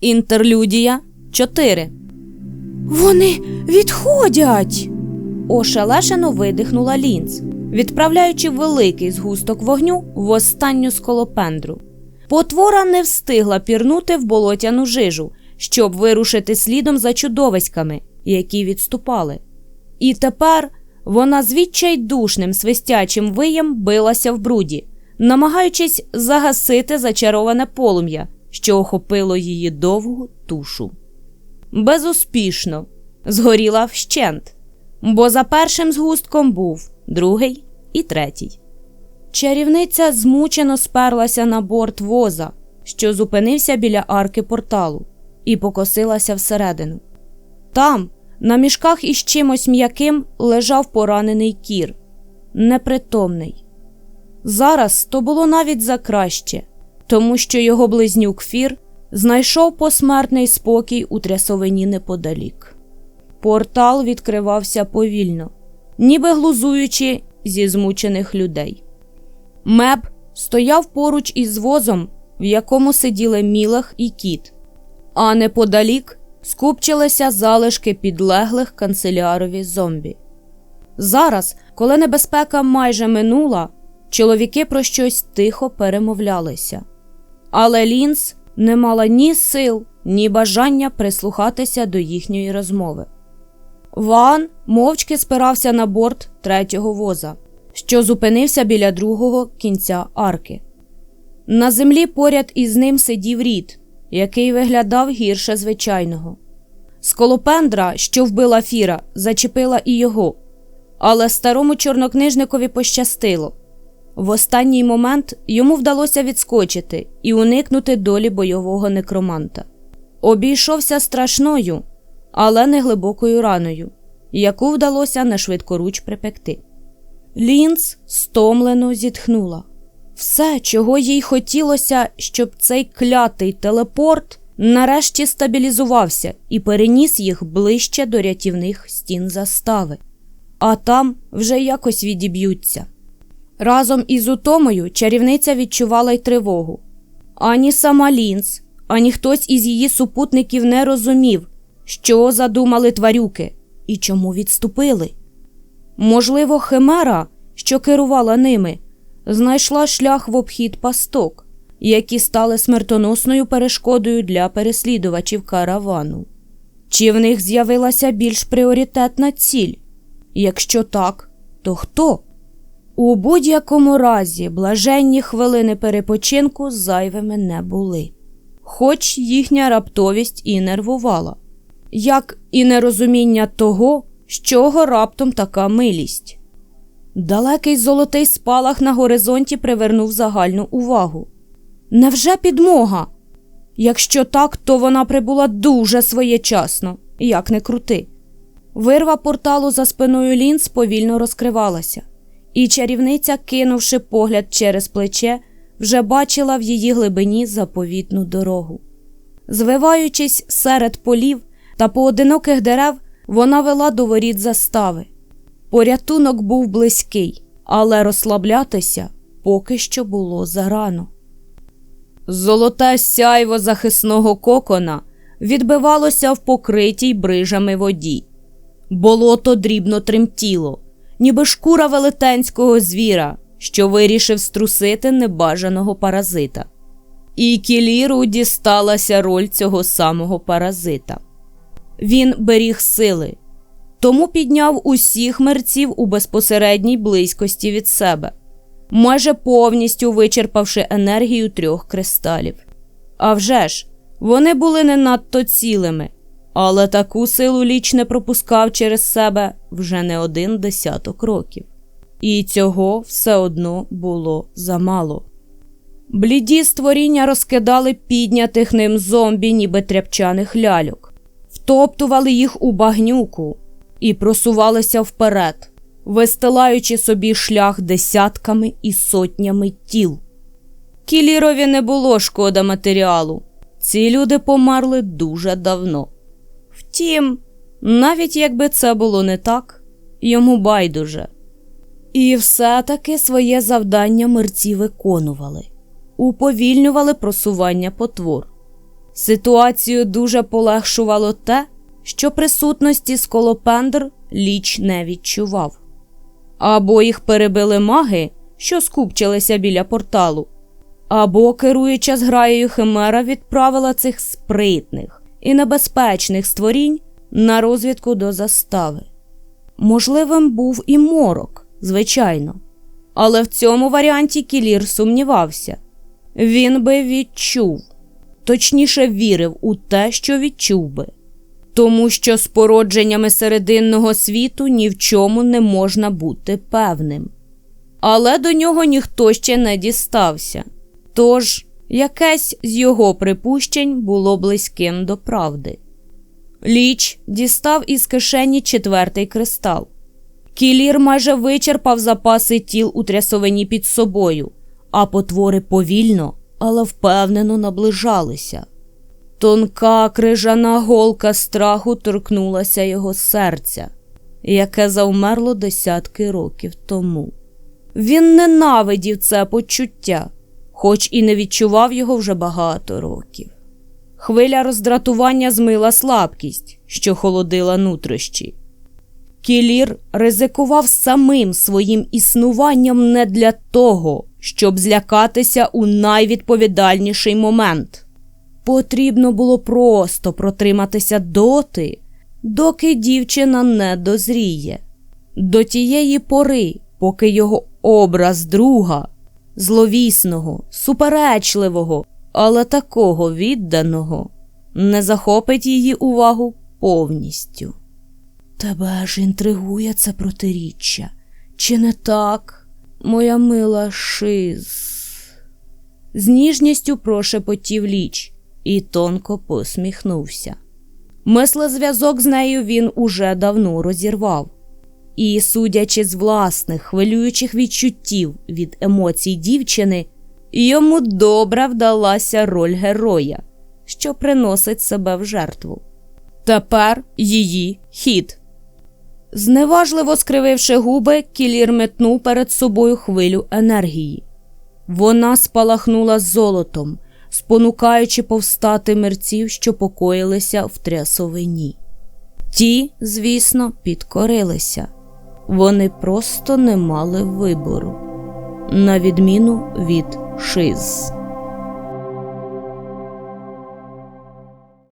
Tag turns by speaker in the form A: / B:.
A: Інтерлюдія 4.
B: Вони відходять.
A: Ошелешено видихнула лінз, відправляючи великий згусток вогню в останню сколопендру. Потвора не встигла пірнути в болотяну жижу, щоб вирушити слідом за чудовиськами, які відступали. І тепер вона з відчайдушним свистячим виєм билася в бруді, намагаючись загасити зачароване полум'я, що охопило її довгу тушу. Безуспішно згоріла вщент, бо за першим згустком був другий і третій. Чарівниця змучено сперлася на борт воза, що зупинився біля арки порталу, і покосилася всередину. Там, на мішках із чимось м'яким, лежав поранений кір, непритомний. Зараз то було навіть за краще, тому що його близнюк Фір знайшов посмертний спокій у трясовині неподалік. Портал відкривався повільно, ніби глузуючи зі змучених людей. Меб стояв поруч із возом, в якому сиділи мілах і кіт, а неподалік скупчилися залишки підлеглих канцелярові зомбі. Зараз, коли небезпека майже минула, чоловіки про щось тихо перемовлялися. Але Лінз не мала ні сил, ні бажання прислухатися до їхньої розмови. Ван мовчки спирався на борт третього воза, що зупинився біля другого кінця арки. На землі поряд із ним сидів рід, який виглядав гірше звичайного. Сколопендра, що вбила фіра, зачепила і його, але старому чорнокнижникові пощастило. В останній момент йому вдалося відскочити і уникнути долі бойового некроманта. Обійшовся страшною, але не глибокою раною, яку вдалося на швидкоруч припекти. Лінз стомлено зітхнула. Все, чого їй хотілося, щоб цей клятий телепорт нарешті стабілізувався і переніс їх ближче до рятівних стін застави, а там вже якось відіб'ються. Разом із утомою чарівниця відчувала й тривогу. Ані сама Лінз, ані хтось із її супутників не розумів, що задумали тварюки і чому відступили. Можливо, Химера, що керувала ними, знайшла шлях в обхід пасток, які стали смертоносною перешкодою для переслідувачів каравану. Чи в них з'явилася більш пріоритетна ціль? Якщо так, то хто? У будь-якому разі блаженні хвилини перепочинку зайвими не були, хоч їхня раптовість і нервувала, як і нерозуміння того, з чого раптом така милість. Далекий золотий спалах на горизонті привернув загальну увагу. Невже підмога? Якщо так, то вона прибула дуже своєчасно, як не крути. Вирва порталу за спиною лінз повільно розкривалася, і чарівниця, кинувши погляд через плече, вже бачила в її глибині заповітну дорогу. Звиваючись серед полів та поодиноких дерев, вона вела до воріт застави. Порятунок був близький, але розслаблятися поки що було зарано. Золоте сяйво захисного кокона відбивалося в покритій брижами воді. Болото дрібно тремтіло, ніби шкура велетенського звіра, що вирішив струсити небажаного паразита. І кіліру дісталася роль цього самого паразита. Він беріг сили, тому підняв усіх мерців у безпосередній близькості від себе, майже повністю вичерпавши енергію трьох кристалів. А вже ж, вони були не надто цілими, але таку силу ліч не пропускав через себе вже не один десяток років. І цього все одно було замало. Бліді створіння розкидали піднятих ним зомбі, ніби тряпчаних ляльок, втоптували їх у багнюку і просувалися вперед, вистилаючи собі шлях десятками і сотнями тіл. Кілірові не було шкода матеріалу. Ці люди померли дуже давно. Втім, навіть якби це було не так, йому байдуже. І все-таки своє завдання мерці виконували, уповільнювали просування потвор. Ситуацію дуже полегшувало те, що присутності сколопендр ліч не відчував. Або їх перебили маги, що скупчилися біля порталу, або керуюча зграєю Химера відправила цих спритних і небезпечних створінь на розвідку до застави. Можливим був і морок, звичайно, але в цьому варіанті Кілір сумнівався. Він би відчув, точніше вірив у те, що відчув би, тому що з породженнями серединного світу ні в чому не можна бути певним. Але до нього ніхто ще не дістався. Тож якесь з його припущень було близьким до правди. Ліч дістав із кишені четвертий кристал. Кілір майже вичерпав запаси тіл у трясовині під собою, а потвори повільно, але впевнено наближалися. Тонка крижана голка страху торкнулася його серця, яке завмерло десятки років тому. Він ненавидів це почуття, хоч і не відчував його вже багато років. Хвиля роздратування змила слабкість, що холодила нутрощі. Кілір ризикував самим своїм існуванням не для того, щоб злякатися у найвідповідальніший момент. Потрібно було просто протриматися доти, доки дівчина не дозріє, до тієї пори, поки його образ друга, зловісного, суперечливого, але такого відданого, не захопить її увагу повністю. Тебе ж інтригує це протиріччя, чи не так, моя мила шиз? З ніжністю прошепотів ліч і тонко посміхнувся. Мислезв'язок з нею він уже давно розірвав. І, судячи з власних хвилюючих відчуттів від емоцій дівчини, йому добре вдалася роль героя, що приносить себе в жертву. Тепер її хід. Зневажливо скрививши губи, кілір метнув перед собою хвилю енергії. Вона спалахнула золотом, спонукаючи повстати мерців, що покоїлися в трясовині. Ті, звісно, підкорилися. Вони просто не мали вибору, на відміну від шиз.